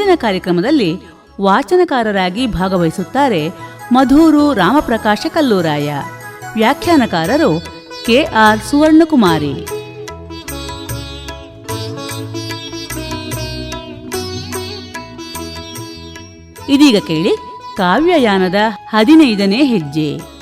ಇಂದಿನ ಕಾರ್ಯಕ್ರಮದಲ್ಲಿ ವಾಚನಕಾರರಾಗಿ ಭಾಗವಹಿಸುತ್ತಾರೆ ಮಧೂರು ರಾಮಪ್ರಕಾಶ ಕಲ್ಲೂರಾಯ. ವ್ಯಾಖ್ಯಾನಕಾರರು ಕೆಆರ್ ಸುವರ್ಣಕುಮಾರಿ. ಇದೀಗ ಕೇಳಿ ಕಾವ್ಯಯಾನದ ಹದಿನೈದನೇ ಹೆಜ್ಜೆ.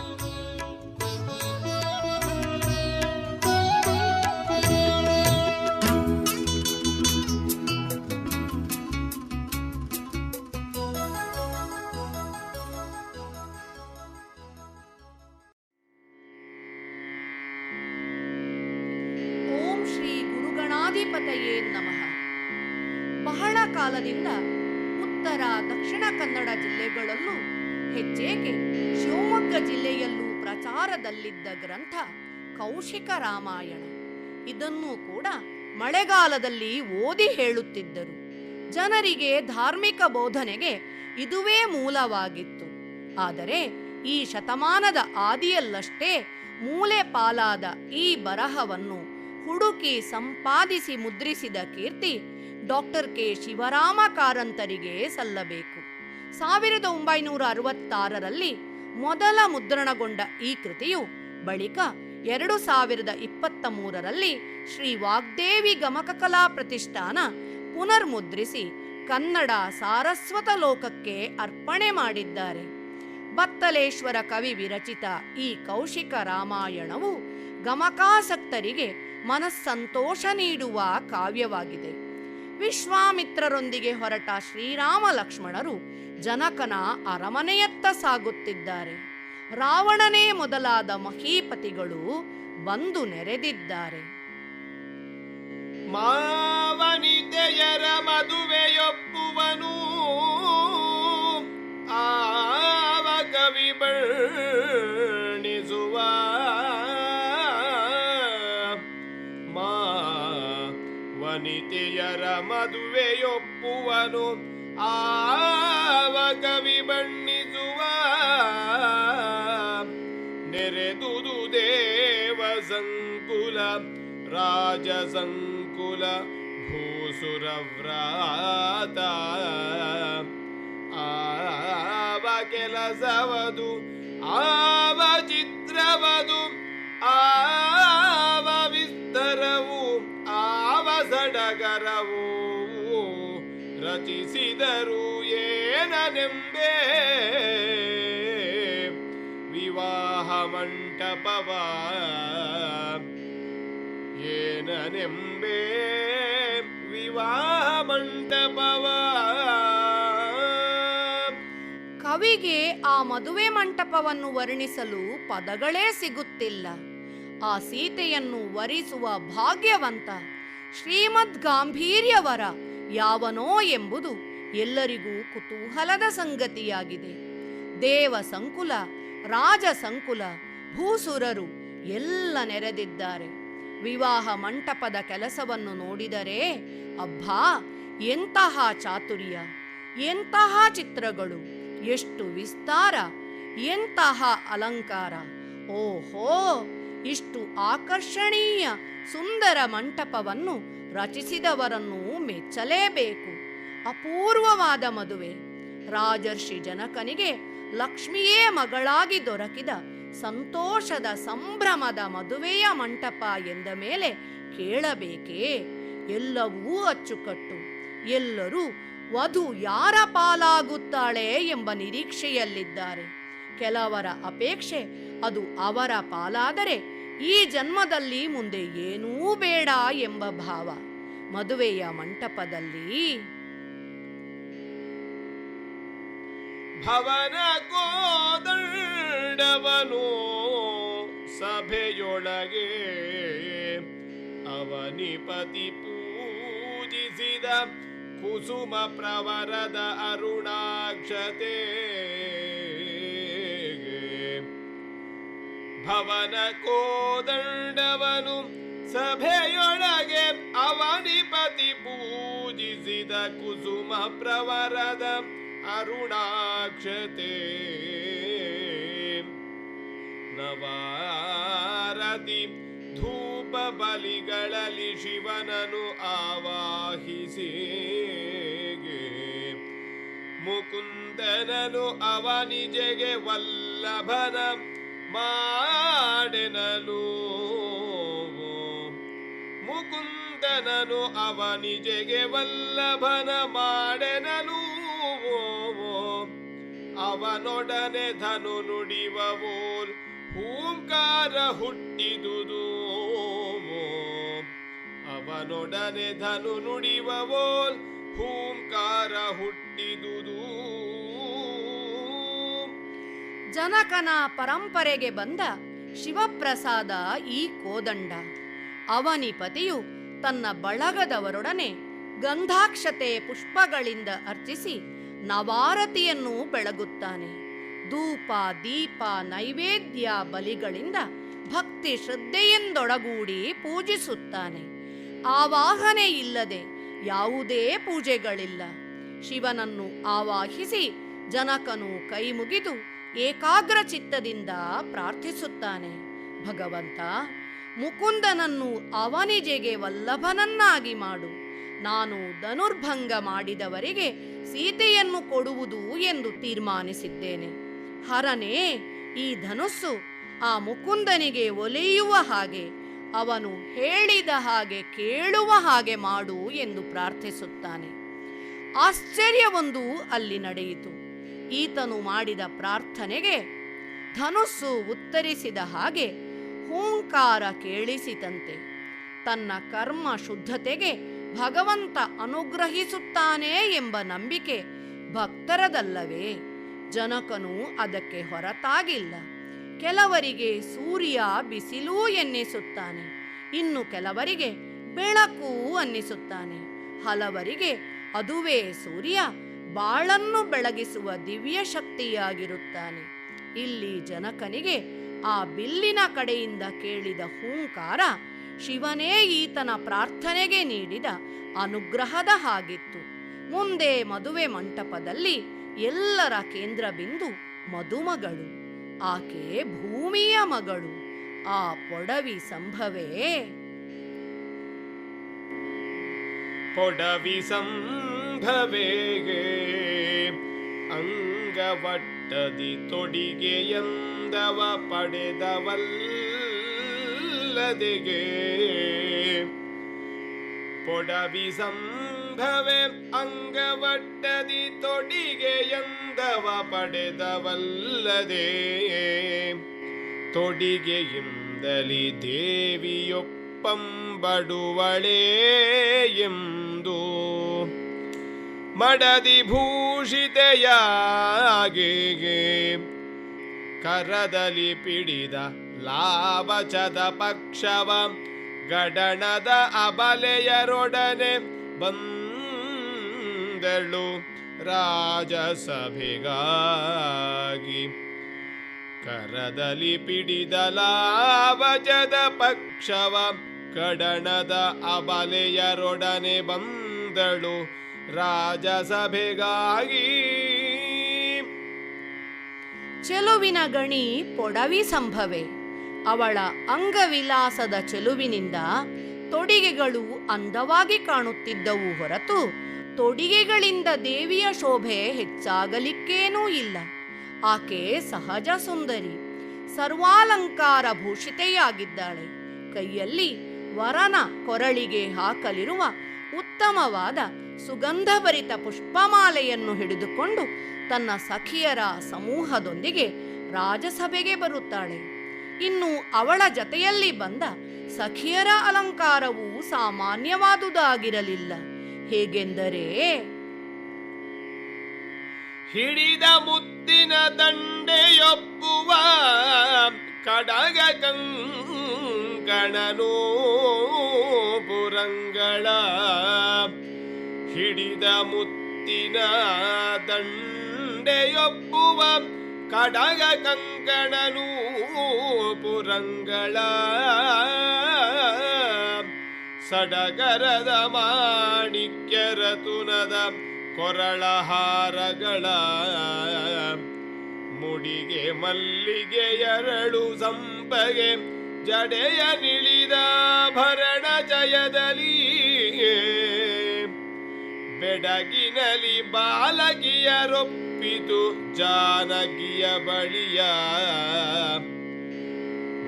ಗುರುಗಣಾಧಿಪತಯೇ ನಮಃ. ಬಹಳ ಕಾಲದಿಂದ ಉತ್ತರ, ದಕ್ಷಿಣ ಕನ್ನಡ ಜಿಲ್ಲೆಗಳಲ್ಲೂ, ಹೆಚ್ಚೇಕೆ ಶಿವಮೊಗ್ಗ ಜಿಲ್ಲೆಯಲ್ಲೂ ಪ್ರಚಾರದಲ್ಲಿದ್ದ ಗ್ರಂಥ ಕೌಶಿಕ ರಾಮಾಯಣ. ಇದನ್ನು ಕೂಡ ಮಳೆಗಾಲದಲ್ಲಿ ಓದಿ ಹೇಳುತ್ತಿದ್ದರು. ಜನರಿಗೆ ಧಾರ್ಮಿಕ ಬೋಧನೆಗೆ ಇದುವೇ ಮೂಲವಾಗಿತ್ತು. ಆದರೆ ಈ ಶತಮಾನದ ಆದಿಯಲ್ಲಷ್ಟೇ ಮೂಲೆ ಪಾಲಾದ ಈ ಬರಹವನ್ನು ಹುಡುಕಿ ಸಂಪಾದಿಸಿ ಮುದ್ರಿಸಿದ ಕೀರ್ತಿ ಡಾಕ್ಟರ್ ಕೆ. ಶಿವರಾಮ ಕಾರಂತರಿಗೆ ಸಲ್ಲಬೇಕು. ಸಾವಿರದ ಒಂಬೈನೂರ ಅರವತ್ತಾರರಲ್ಲಿ ಮೊದಲ ಮುದ್ರಣಗೊಂಡ ಈ ಕೃತಿಯು ಬಳಿಕ ಎರಡು ಸಾವಿರದ ಇಪ್ಪತ್ತ ಮೂರರಲ್ಲಿ ಶ್ರೀ ವಾಗ್ದೇವಿ ಗಮಕ ಕಲಾ ಪ್ರತಿಷ್ಠಾನ ಪುನರ್ಮುದ್ರಿಸಿ ಕನ್ನಡ ಸಾರಸ್ವತ ಲೋಕಕ್ಕೆ ಅರ್ಪಣೆ ಮಾಡಿದ್ದಾರೆ. ಬತ್ತಲೇಶ್ವರ ಕವಿ ವಿರಚಿತ ಈ ಕೌಶಿಕ ರಾಮಾಯಣವು ಗಮಕಾಸಕ್ತರಿಗೆ ಮನಸ್ಸಂತೋಷ ನೀಡುವ ಕಾವ್ಯವಾಗಿದೆ. ವಿಶ್ವಾಮಿತ್ರರೊಂದಿಗೆ ಹೊರಟ ಶ್ರೀರಾಮ ಲಕ್ಷ್ಮಣರು ಜನಕನ ಅರಮನೆಯತ್ತ ಸಾಗುತ್ತಿದ್ದಾರೆ. ರಾವಣನೇ ಮೊದಲಾದ ಮಹೀಪತಿಗಳು ಬಂದು ನೆರೆದಿದ್ದಾರೆ. ಮಾವನಿದೆಯರ ಮದುವೆಯೊಪ್ಪುವನು ಮದುವೆಯೊಪ್ಪುವನು. ಆವ ಕವಿ ಬಣ್ಣಿಸುವ ನೆರೆದುದು ದೇವ ಸಂಕುಲ, ರಾಜ ಸಂಕುಲ ಭೂಸುರವ್ರಾತ ಆವ ಕೆಲಸವದು, ಆವ ಚಿತ್ರವದು ಆವ ಸಡಗರವು ರಚಿಸಿದರು ಏನನೆಂಬೆ ವಿವಾಹ ಮಂಟಪವ ಏನನೆಂಬೆ ವಿವಾಹ ಮಂಟಪವ ಕವಿಗೆ ಆ ಮದುವೆ ಮಂಟಪವನ್ನು ವರ್ಣಿಸಲು ಪದಗಳೇ ಸಿಗುತ್ತಿಲ್ಲ. ಆ ಸೀತೆಯನ್ನು ವರಿಸುವ ಭಾಗ್ಯವಂತ. ಶ್ರೀಮದ್ ಗಾಂಭೀರ್ಯವರ ಯಾವನೋ ಎಂಬುದು ಎಲ್ಲರಿಗೂ ಕುತೂಹಲದ ಸಂಗತಿಯಾಗಿದೆ. ದೇವ ಸಂಕುಲ, ರಾಜ ಸಂಕುಲ, ಭೂಸುರರು ಎಲ್ಲ ನೆರೆದಿದ್ದಾರೆ. ವಿವಾಹ ಮಂಟಪದ ಕೆಲಸವನ್ನು ನೋಡಿದರೆ, ಅಬ್ಬಾ, ಎಂತಹ ಚಾತುರ್ಯ, ಎಂತಹ ಚಿತ್ರಗಳು, ಎಷ್ಟು ವಿಸ್ತಾರ, ಎಂತಹ ಅಲಂಕಾರ, ಓಹೋ! ಇಷ್ಟು ಆಕರ್ಷಣೀಯ ಸುಂದರ ಮಂಟಪವನ್ನು ರಚಿಸಿದವರನ್ನು ಮೆಚ್ಚಲೇಬೇಕು. ಅಪೂರ್ವವಾದ ಮದುವೆ. ರಾಜರ್ಷಿ ಜನಕನಿಗೆ ಲಕ್ಷ್ಮಿಯೇ ಮಗಳಾಗಿ ದೊರಕಿದ ಸಂತೋಷದ ಸಂಭ್ರಮದ ಮದುವೆಯ ಮಂಟಪ ಎಂದ ಮೇಲೆ ಕೇಳಬೇಕೇ? ಎಲ್ಲವೂ ಅಚ್ಚುಕಟ್ಟು. ಎಲ್ಲರೂ ವಧು ಯಾರ ಪಾಲಾಗುತ್ತಾಳೆ ಎಂಬ ನಿರೀಕ್ಷೆಯಲ್ಲಿದ್ದಾರೆ. ಕೆಲವರ ಅಪೇಕ್ಷೆ ಅದು ಅವರ ಪಾಲಾದರೆ ಈ ಜನ್ಮದಲ್ಲಿ ಮುಂದೆ ಏನೂ ಬೇಡ ಎಂಬ ಭಾವ ಮದುವೆಯ ಮಂಟಪದಲ್ಲಿ. ಭವನ ಕೋದಂಡವನು ಸಭೆಯೊಳಗೆ ಅವನಿಪತಿ ಪೂಜಿಸಿದ ಕುಸುಮ ಪ್ರವರದ ಅರುಣಾಕ್ಷತೆ. ಭವನ ಕೋದಂಡವನು ಸಭೆಯೊಳಗೆ ಅವನಿಪತಿ ಪೂಜಿಸಿದ ಕುಸುಮ ಪ್ರವರದ ಅರುಣಾಕ್ಷತೆ. ನವಾರತಿ ಧೂಪ ಬಲಿಗಳಲ್ಲಿ ಶಿವನನು ಆವಾಹಿಸಿ. ಮುಕುಂದನನು ಅವನಿಜೆಗೆ ವಲ್ಲಭನ ಮಾಡೆನಲು. ಮುಕುಂದನನು ಅವನಿಜೆಗೆ ವಲ್ಲಭನ ಮಾಡೆನಲು. ಅವನೊಡನೆ ಧನು ನುಡಿವವೋಲ್ ಹೂಂಕಾರ ಹುಟ್ಟಿದುದು. ಅವನೊಡನೆ ಧನು ನುಡಿವವೋಲ್ ಹೂಂಕಾರ ಹುಟ್ಟಿದುದು. ಜನಕನ ಪರಂಪರೆಗೆ ಬಂದ ಶಿವಪ್ರಸಾದ ಈ ಕೋದಂಡ. ಅವನಿಪತಿಯು ತನ್ನ ಬಳಗದವರೊಡನೆ ಗಂಧಾಕ್ಷತೆ ಪುಷ್ಪಗಳಿಂದ ಅರ್ಚಿಸಿ ನವಾರತಿಯನ್ನು ಬೆಳಗುತ್ತಾನೆ. ಧೂಪ, ದೀಪ, ನೈವೇದ್ಯ ಬಲಿಗಳಿಂದ ಭಕ್ತಿ ಶ್ರದ್ಧೆಯಿಂದೊಡಗೂಡಿ ಪೂಜಿಸುತ್ತಾನೆ. ಆವಾಹನೆ ಇಲ್ಲದೆ ಯಾವುದೇ ಪೂಜೆಗಳಿಲ್ಲ. ಶಿವನನ್ನು ಆವಾಹಿಸಿ ಜನಕನು ಕೈ ಮುಗಿದು ಏಕಾಗ್ರ ಚಿತ್ತದಿಂದ ಪ್ರಾರ್ಥಿಸುತ್ತಾನೆ. ಭಗವಂತ, ಮುಕುಂದನನ್ನು ಅವನಿಜೆಗೆ ವಲ್ಲಭನನ್ನಾಗಿ ಮಾಡು. ನಾನು ಧನುರ್ಭಂಗ ಮಾಡಿದವರಿಗೆ ಸೀತೆಯನ್ನು ಕೊಡುವುದು ಎಂದು ತೀರ್ಮಾನಿಸಿದ್ದೇನೆ. ಹರನೇ, ಈ ಧನುಸ್ಸು ಆ ಮುಕುಂದನಿಗೆ ಒಲೆಯುವ ಹಾಗೆ, ಅವನು ಹೇಳಿದ ಹಾಗೆ ಕೇಳುವ ಹಾಗೆ ಮಾಡು ಎಂದು ಪ್ರಾರ್ಥಿಸುತ್ತಾನೆ. ಆಶ್ಚರ್ಯವೊಂದು ಅಲ್ಲಿ ನಡೆಯಿತು. ಈತನು ಮಾಡಿದ ಪ್ರಾರ್ಥನೆಗೆ ಧನುಸ್ಸು ಉತ್ತರಿಸಿದ ಹಾಗೆ ಹೂಂಕಾರ ಕೇಳಿಸಿತಂತೆ. ತನ್ನ ಕರ್ಮ ಶುದ್ಧತೆಗೆ ಭಗವಂತ ಅನುಗ್ರಹಿಸುತ್ತಾನೆ ಎಂಬ ನಂಬಿಕೆ ಭಕ್ತರದಲ್ಲವೇ. ಜನಕನು ಅದಕ್ಕೆ ಹೊರತಾಗಿಲ್ಲ. ಕೆಲವರಿಗೆ ಸೂರ್ಯ ಬಿಸಿಲೂ ಎನ್ನಿಸುತ್ತಾನೆ. ಇನ್ನು ಕೆಲವರಿಗೆ ಬೆಳಕು ಅನ್ನಿಸುತ್ತಾನೆ. ಹಲವರಿಗೆ ಅದುವೇ ಸೂರ್ಯ ಬಾಳನ್ನು ಬೆಳಗಿಸುವ ದಿವ್ಯ ಶಕ್ತಿಯಾಗಿರುತ್ತಾನೆ. ಇಲ್ಲಿ ಜನಕನಿಗೆ ಆ ಬಿಲ್ಲಿನ ಕಡೆಯಿಂದ ಕೇಳಿದ ಹೂಂಕಾರ ಶಿವನೇ ಈತನ ಪ್ರಾರ್ಥನೆಗೆ ನೀಡಿದ ಅನುಗ್ರಹದ ಹಾಗಿತ್ತು. ಮುಂದೆ ಮದುವೆ ಮಂಟಪದಲ್ಲಿ ಎಲ್ಲರ ಕೇಂದ್ರ ಬಿಂದು ಮದುಮಗಳು, ಆಕೆ ಭೂಮಿಯ ಮಗಳು. ಆ ಪೊಡವಿ ಸಂಭವೇ. ಪೊಡವಿ ಸಂಭವೆಗೆ ಅಂಗವಟ್ಟದಿ ತೊಡಿಗೆಯಂದವ ಪಡೆದವಲ್ಲದೆಗೆ? ಪೊಡವಿ ಸಂಭವೆ ಅಂಗವಟ್ಟದಿ ತೊಡಿಗೆಯಂದವ ಪಡೆದವಲ್ಲದೆ? ತೊಡಿಗೆಯಿಂದಲಿ ದೇವಿಯೊಪ್ಪಂಬಡುವಳೇ ಎಂದು ಮಡದಿ ಭೂಷಿತೆಯಾಗಿಗೆ ಕರದಲ್ಲಿ ಪಿಡಿದ ಲಾವಚದ ಪಕ್ಷವ ಗಡಣದ ಅಬಲೆಯರೊಡನೆ ಬಂದಳು ರಾಜಸಭೆಗಾಗಿ. ಕರದಲ್ಲಿ ಪಿಡಿದ ಲಾವಜದ ಪಕ್ಷವ ಕಡಣದ ಅಬಲೆಯರೊಡನೆ ಬಂದಳು ರಾಜಸಭೆಗಾಗಿ. ಚೆಲುವಿನ ಗಣಿ ಪೊಡವಿ ಸಂಭವೆ. ಅವಳ ಅಂಗವಿಲಾಸದ ಚೆಲುವಿನಿಂದ ತೊಡಿಗೆಗಳು ಅಂದವಾಗಿ ಕಾಣುತ್ತಿದ್ದವು ಹೊರತು ತೊಡಿಗೆಗಳಿಂದ ದೇವಿಯ ಶೋಭೆ ಹೆಚ್ಚಾಗಲಿಕ್ಕೇನೂ ಇಲ್ಲ. ಆಕೆ ಸಹಜ ಸುಂದರಿ, ಸರ್ವಾಲಂಕಾರ ಭೂಷಿತೆಯಾಗಿದ್ದಾಳೆ. ಕೈಯಲ್ಲಿ ವರನ ಕೊರಳಿಗೆ ಹಾಕಲಿರುವ ಉತ್ತಮವಾದ ಸುಗಂಧಭರಿತ ಪುಷ್ಪಮಾಲೆಯನ್ನು ಹಿಡಿದುಕೊಂಡು ತನ್ನ ಸಖಿಯರ ಸಮೂಹದೊಂದಿಗೆ ರಾಜಸಭೆಗೆ ಬರುತ್ತಾಳೆ. ಇನ್ನು ಅವಳ ಜತೆಯಲ್ಲಿ ಬಂದ ಸಖಿಯರ ಅಲಂಕಾರವು ಸಾಮಾನ್ಯವಾದುದಾಗಿರಲಿಲ್ಲ. ಹೇಗೆಂದರೆ ಹಿಡಿದ ಮುತ್ತಿನ ದಂಡೆಯೊಪ್ಪುವ ಕಡಗ ಕಂಕಣನೋ ಪುರಂಗಳ ಹಿಡಿದ ಮುತ್ತಿನ ದಂಡೆಯೊಬ್ಬುವ ಕಡಗ ಕಂಕಣನು ಪುರಂಗಳ ಸಡಗರದ ಮಾಣಿಕ್ಯರ ತುನದ ಕೊರಳಹಾರಗಳ ಮುಡಿಗೆ ಮಲ್ಲಿಗೆ ಎರಳು ಸಂಪಗೆ ಜಡೆಯ ನಿಳಿದ ಭರಣ ಜಯದಲ್ಲಿ ಬೆಡಗಿನಲಿ ಬಾಲಗಿಯರೊಪ್ಪಿತು ಜಾನಗಿಯ ಬಳಿಯ.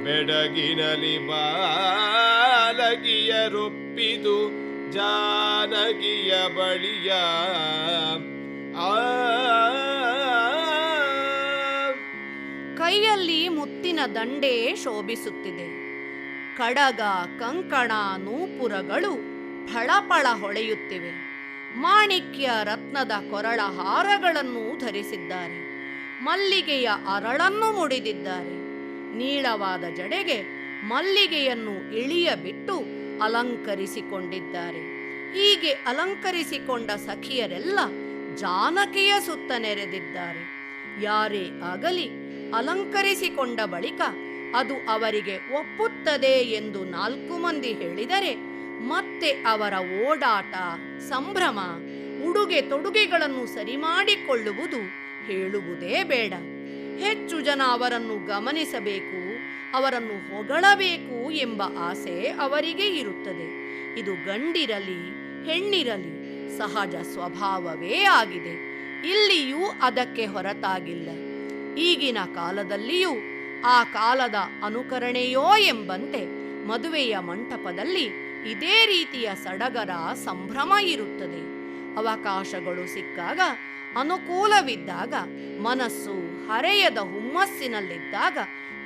ಬೆಡಗಿನಲಿ ಬಾಲಗಿಯರೊಪ್ಪಿತು ಜಾನಗಿಯ ಬಳಿಯ. ಆ ಕೈಯಲ್ಲಿ ಮುತ್ತಿನ ದಂಡೆ ಶೋಭಿಸುತ್ತಿದೆ. ಕಡಗ ಕಂಕಣ ನೂಪುರಗಳು ಫಳಫಳ ಹೊಳೆಯುತ್ತಿವೆ. ಮಾಣಿಕ್ಯ ರತ್ನದ ಕೊರಳ ಹಾರಗಳನ್ನು ಧರಿಸಿದ್ದಾರೆ. ಮಲ್ಲಿಗೆಯ ಅರಳನ್ನು ಮುಡಿದಿದ್ದಾರೆ. ನೀಳವಾದ ಜಡೆಗೆ ಮಲ್ಲಿಗೆಯನ್ನು ಇಳಿಯ ಬಿಟ್ಟು ಅಲಂಕರಿಸಿಕೊಂಡಿದ್ದಾರೆ. ಹೀಗೆ ಅಲಂಕರಿಸಿಕೊಂಡ ಸಖಿಯರೆಲ್ಲ ಜಾನಕಿಯ ಸುತ್ತ ನೆರೆದಿದ್ದಾರೆ. ಯಾರೇ ಆಗಲಿ ಅಲಂಕರಿಸಿಕೊಂಡ ಬಳಿಕ ಅದು ಅವರಿಗೆ ಒಪ್ಪುತ್ತದೆ ಎಂದು ನಾಲ್ಕು ಮಂದಿ ಹೇಳಿದರೆ ಮತ್ತೆ ಅವರ ಓಡಾಟ, ಸಂಭ್ರಮ, ಉಡುಗೆ ತೊಡುಗೆಗಳನ್ನು ಸರಿಮಾಡಿಕೊಳ್ಳುವುದು ಹೇಳುವುದೇ ಬೇಡ. ಹೆಚ್ಚು ಜನ ಅವರನ್ನು ಗಮನಿಸಬೇಕು, ಅವರನ್ನು ಹೊಗಳಬೇಕು ಎಂಬ ಆಸೆ ಅವರಿಗೆ ಇರುತ್ತದೆ. ಇದು ಗಂಡಿರಲಿ, ಹೆಣ್ಣಿರಲಿ ಸಹಜ ಸ್ವಭಾವವೇ ಆಗಿದೆ. ಇಲ್ಲಿಯೂ ಅದಕ್ಕೆ ಹೊರತಾಗಿಲ್ಲ. ಈಗಿನ ಕಾಲದಲ್ಲಿಯೂ ಆ ಕಾಲದ ಅನುಕರಣೆಯೋ ಎಂಬಂತೆ ಮದುವೆಯ ಮಂಟಪದಲ್ಲಿ ಇದೇ ರೀತಿಯ ಸಡಗರ ಸಂಭ್ರಮ ಇರುತ್ತದೆ. ಅವಕಾಶಗಳು ಸಿಕ್ಕಾಗ, ಅನುಕೂಲವಿದ್ದಾಗ, ಮನಸ್ಸು ಹರೆಯದ ಹುಮ್ಮಸ್ಸಿನಲ್ಲಿದ್ದಾಗ,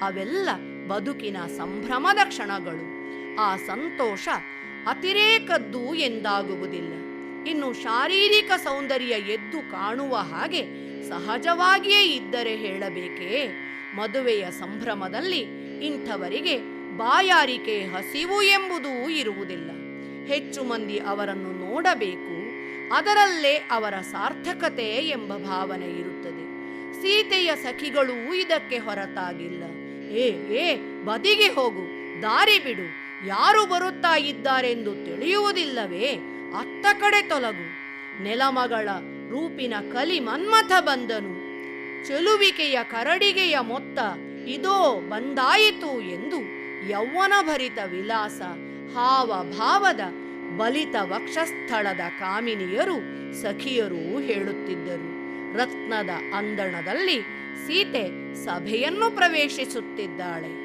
ಅವೆಲ್ಲ ಬದುಕಿನ ಸಂಭ್ರಮದ ಕ್ಷಣಗಳು. ಆ ಸಂತೋಷ ಅತಿರೇಕದ್ದು ಎಂದಾಗುವುದಿಲ್ಲ. ಇನ್ನು ಶಾರೀರಿಕ ಸೌಂದರ್ಯ ಎದ್ದು ಕಾಣುವ ಹಾಗೆ ಸಹಜವಾಗಿಯೇ ಇದ್ದರೆ ಹೇಳಬೇಕೇ? ಮದುವೆಯ ಸಂಭ್ರಮದಲ್ಲಿ ಇಂಥವರಿಗೆ ಬಾಯಾರಿಕೆ ಹಸಿವು ಎಂಬುದೂ ಇರುವುದಿಲ್ಲ. ಹೆಚ್ಚು ಮಂದಿ ಅವರನ್ನು ನೋಡಬೇಕು, ಅದರಲ್ಲೇ ಅವರ ಸಾರ್ಥಕತೆ ಎಂಬ ಭಾವನೆ ಇರುತ್ತದೆ. ಸೀತೆಯ ಸಖಿಗಳೂ ಇದಕ್ಕೆ ಹೊರತಾಗಿಲ್ಲ. ಏ ಏ, ಬದಿಗೆ ಹೋಗು, ದಾರಿ ಬಿಡು. ಯಾರು ಬರುತ್ತಾ ಇದ್ದಾರೆಂದು ತಿಳಿಯುವುದಿಲ್ಲವೇ? ಅತ್ತ ಕಡೆ ತೊಲಗು. ನೆಲಮಗಳ ರೂಪಿನ ಕಲಿ ಮನ್ಮಥ ಬಂದನು. ಚೆಲುವಿಕೆಯ ಕರಡಿಗೆಯ ಮೊತ್ತ ಇದೋ ಬಂದಾಯಿತು ಎಂದು ಯೌವನ ಭರಿತ ವಿಲಾಸ ಹಾವ ಭಾವದ ಬಲಿತ ವಕ್ಷಸ್ಥಳದ ಕಾಮಿನಿಯರು ಸಖಿಯರು ಹೇಳುತ್ತಿದ್ದರು. ರತ್ನದ ಅಂದಣದಲ್ಲಿ ಸೀತೆ ಸಭೆಯನ್ನು ಪ್ರವೇಶಿಸುತ್ತಿದ್ದಾಳೆ.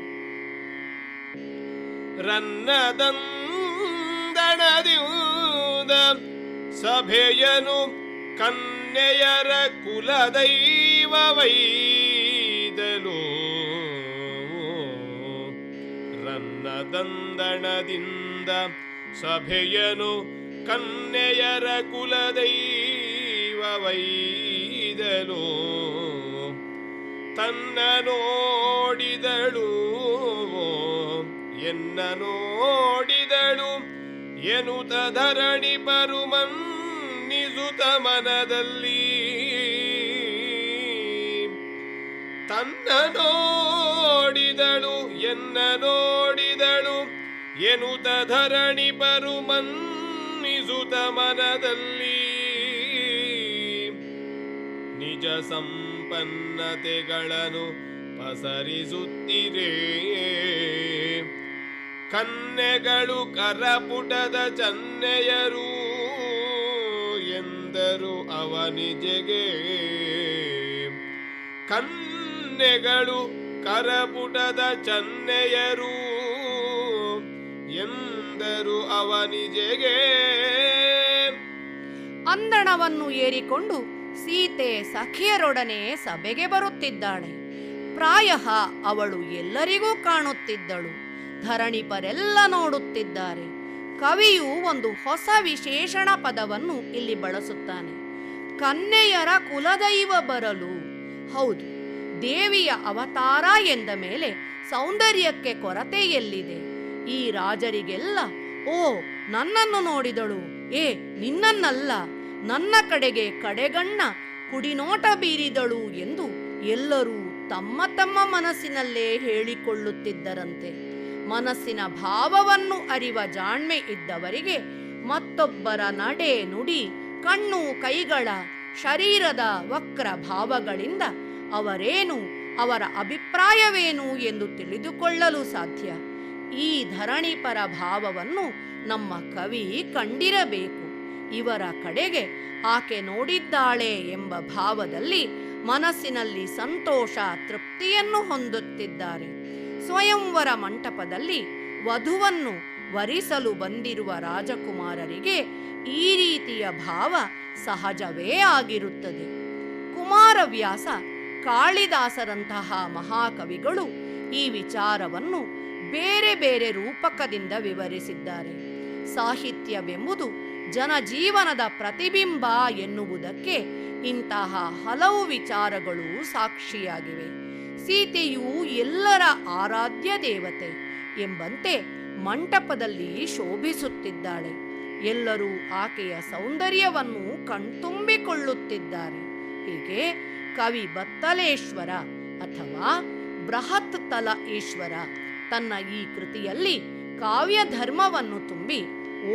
ರನ್ನದಂದಣದಿಂದ ಸಭೆಯನು ಕನ್ಯೆಯರ ಕುಲದೈವವೈದಲು ರನ್ನದಂದಣದಿಂದ ಸಭೆಯನು ಕನ್ನೆಯರ ಕುಲದೈವೈದನು ತನ್ನ ನೋಡಿದಳು, ಎನ್ನ ನೋಡಿದಳು ಎನುತ ಧರಣಿ ಪರುಮನ್ನಿಸುತ ಮನದಲ್ಲಿ. ತನ್ನ ನೋಡಿದಳು, ಎನ್ನ ನೋಡಿದಳು ಎನುತ ಧರಣಿ ಪರುಮನ್ನಿಸುತ ಮನದಲ್ಲಿ. ನಿಜ ಸಂಪನ್ನತೆಗಳನ್ನು ಪಸರಿಸುತ್ತಿರೇ. ಕನ್ನೆಗಳು ಕರಪುಟದ ಚನ್ನೆಯರು ಎಂದರು ಅವನಿಜೆಗೆ ಕನ್ನೆಗಳು ಕರಪುಟದ ಚನ್ನೆಯರು ಎಂದರು ಅವನಿಜೆಗೆ. ಅಂದಣವನ್ನು ಏರಿಕೊಂಡು ಸೀತೆ ಸಖಿಯರೊಡನೆ ಸಭೆಗೆ ಬರುತ್ತಿದ್ದಾಳೆ. ಪ್ರಾಯ ಅವಳು ಎಲ್ಲರಿಗೂ ಕಾಣುತ್ತಿದ್ದಳು. ಧರಣಿಪರೆಲ್ಲ ನೋಡುತ್ತಿದ್ದಾರೆ. ಕವಿಯು ಒಂದು ಹೊಸ ವಿಶೇಷಣ ಪದವನ್ನು ಇಲ್ಲಿ ಬಳಸುತ್ತಾನೆ. ಕನ್ನೆಯರ ಕುಲದೈವ ಬರಲು. ಹೌದು, ದೇವಿಯ ಅವತಾರ ಎಂದ ಮೇಲೆ ಸೌಂದರ್ಯಕ್ಕೆ ಕೊರತೆ ಎಲ್ಲಿದೆ ಈ ರಾಜರಿಗೆಲ್ಲ, ಓ, ನನ್ನನ್ನು ನೋಡಿದಳು. ಏ, ನಿನ್ನನ್ನಲ್ಲ. ನನ್ನ ಕಡೆಗೆ ಕಡೆಗಣ್ಣ, ಕುಡಿನೋಟ ಬೀರಿದಳು ಎಂದು ಎಲ್ಲರೂ ತಮ್ಮ ತಮ್ಮ ಮನಸ್ಸಿನಲ್ಲೇ ಹೇಳಿಕೊಳ್ಳುತ್ತಿದ್ದರಂತೆ. ಮನಸ್ಸಿನ ಭಾವವನ್ನು ಅರಿವ ಜಾಣ್ಮೆ ಇದ್ದವರಿಗೆ ಮತ್ತೊಬ್ಬರ ನಡೆ ನುಡಿ, ಕಣ್ಣು ಕೈಗಳ, ಶರೀರದ ವಕ್ರ ಭಾವಗಳಿಂದ ಅವರೇನು, ಅವರ ಅಭಿಪ್ರಾಯವೇನು ಎಂದು ತಿಳಿದುಕೊಳ್ಳಲು ಸಾಧ್ಯ. ಈ ಧರಣಿಪರ ಭಾವವನ್ನು ನಮ್ಮ ಕವಿ ಕಂಡಿರಬೇಕು. ಇವರ ಕಡೆಗೆ ಆಕೆ ನೋಡಿದ್ದಾಳೆ ಎಂಬ ಭಾವದಲ್ಲಿ ಮನಸ್ಸಿನಲ್ಲಿ ಸಂತೋಷ ತೃಪ್ತಿಯನ್ನು ಹೊಂದುತ್ತಿದ್ದಾರೆ. ಸ್ವಯಂವರ ಮಂಟಪದಲ್ಲಿ ವಧುವನ್ನು ವರಿಸಲು ಬಂದಿರುವ ರಾಜಕುಮಾರರಿಗೆ ಈ ರೀತಿಯ ಭಾವ ಸಹಜವೇ ಆಗಿರುತ್ತದೆ. ಕುಮಾರವ್ಯಾಸ ಕಾಳಿದಾಸರಂತಹ ಮಹಾಕವಿಗಳು ಈ ವಿಚಾರವನ್ನು ಬೇರೆ ಬೇರೆ ರೂಪಕದಿಂದ ವಿವರಿಸಿದ್ದಾರೆ. ಸಾಹಿತ್ಯವೆಂಬುದು ಜನಜೀವನದ ಪ್ರತಿಬಿಂಬ ಎನ್ನುವುದಕ್ಕೆ ಇಂತಹ ಹಲವು ವಿಚಾರಗಳು ಸಾಕ್ಷಿಯಾಗಿವೆ. ಸೀತೆಯು ಎಲ್ಲರ ಆರಾಧ್ಯ ದೇವತೆ ಎಂಬಂತೆ ಮಂಟಪದಲ್ಲಿ ಶೋಭಿಸುತ್ತಿದ್ದಾಳೆ. ಎಲ್ಲರೂ ಆಕೆಯ ಸೌಂದರ್ಯವನ್ನು ಕಣ್ತುಂಬಿಕೊಳ್ಳುತ್ತಿದ್ದಾರೆ. ಹೀಗೆ ಕವಿ ಬತ್ತಲೇಶ್ವರ ಅಥವಾ ಬೃಹತ್ ತಲ ಈಶ್ವರ ತನ್ನ ಈ ಕೃತಿಯಲ್ಲಿ ಕಾವ್ಯ ಧರ್ಮವನ್ನು ತುಂಬಿ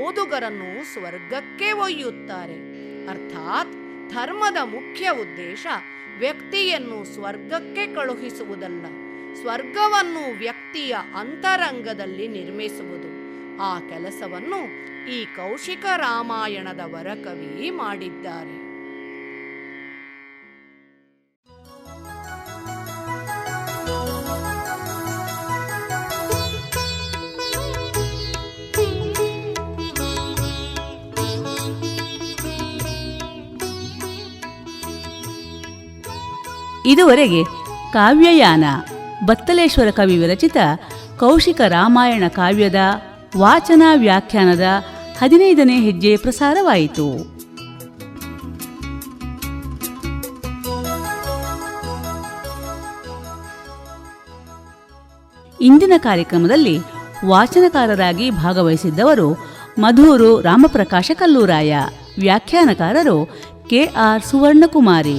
ಓದುಗರನ್ನು ಸ್ವರ್ಗಕ್ಕೆ ಒಯ್ಯುತ್ತಾರೆ. ಅರ್ಥಾತ್ ಧರ್ಮದ ಮುಖ್ಯ ಉದ್ದೇಶ ವ್ಯಕ್ತಿಯನ್ನು ಸ್ವರ್ಗಕ್ಕೆ ಕಳುಹಿಸುವುದಲ್ಲ, ಸ್ವರ್ಗವನ್ನು ವ್ಯಕ್ತಿಯ ಅಂತರಂಗದಲ್ಲಿ ನಿರ್ಮಿಸುವುದು. ಆ ಕೆಲಸವನ್ನು ಈ ಕೌಶಿಕ ರಾಮಾಯಣದ ವರಕವಿ ಮಾಡಿದ್ದಾರೆ. ಇದುವರೆಗೆ ಕಾವ್ಯಯಾನ ಬತ್ತಲೇಶ್ವರ ಕವಿ ವಿರಚಿತ ಕೌಶಿಕ ರಾಮಾಯಣ ಕಾವ್ಯದ ವಾಚನ ವ್ಯಾಖ್ಯಾನದ ಹದಿನೈದನೇ ಹೆಜ್ಜೆ ಪ್ರಸಾರವಾಯಿತು. ಇಂದಿನ ಕಾರ್ಯಕ್ರಮದಲ್ಲಿ ವಾಚನಕಾರರಾಗಿ ಭಾಗವಹಿಸಿದ್ದವರು ಮಧೂರು ರಾಮಪ್ರಕಾಶ ಕಲ್ಲೂರಾಯ, ವ್ಯಾಖ್ಯಾನಕಾರರು ಕೆಆರ್ ಸುವರ್ಣಕುಮಾರಿ.